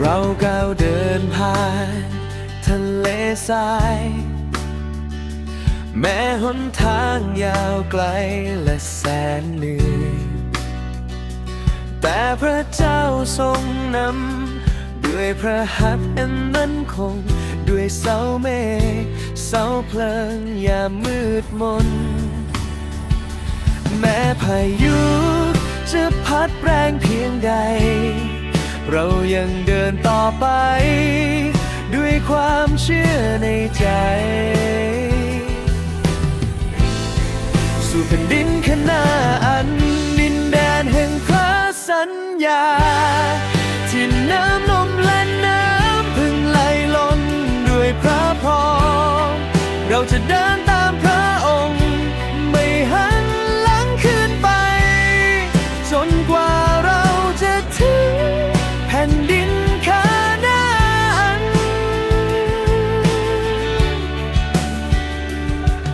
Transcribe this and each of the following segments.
เราก้าวเดินผ่านทะเลทราย แม้หนทางยาวไกลและแสนเหนื่อย แต่พระเจ้าทรงนำ ด้วยพระหัตถ์อันมั่นคง ด้วยเสาเมฆเสาเพลิงยามมืดมน แม้พายุจะพัดแรงเพียงใด เรายังเดินต่อไป ด้วยความเชื่อในใจ สู่แผ่นดินขนาอันดินแดนแห่งพระสัญญา ที่น้ำนมและน้ำพึ่งไหลล้นด้วยพระพรเราจะเดิน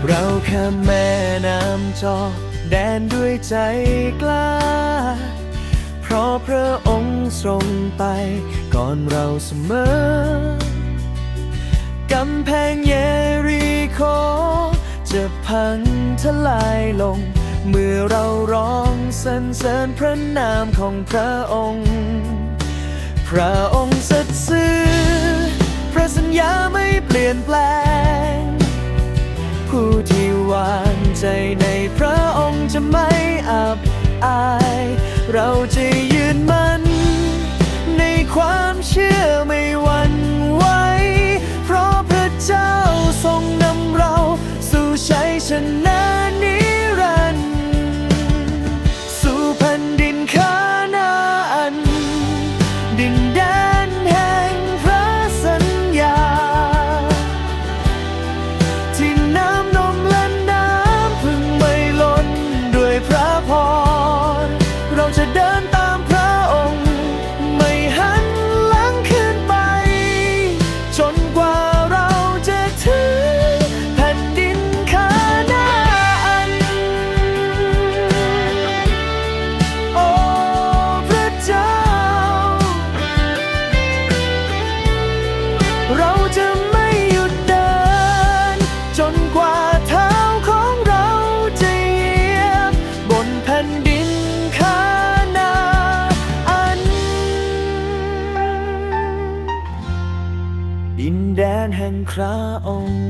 เราข้ามแม่น้ำจอกแดนด้วยใจกล้า เพราะพระองค์ทรงไปก่อนเราเสมอกำแพงเยรีโค จะพังทลายลง เมื่อเราร้องสรรเสริญพระนามของพระองค์ พระองค์สัตย์ซื่อพระสัญญาไม่เปลี่ยนแปลง ใจในพระองค์จะไม่อับอาย เราจะยืนมัน ในความเชื่อไม่ เราจะไม่หยุดเดิน จนกว่าเท้าของเราจะเหยียบบนแผ่นดินคานาอัน ดินแดนแห่งพระองค์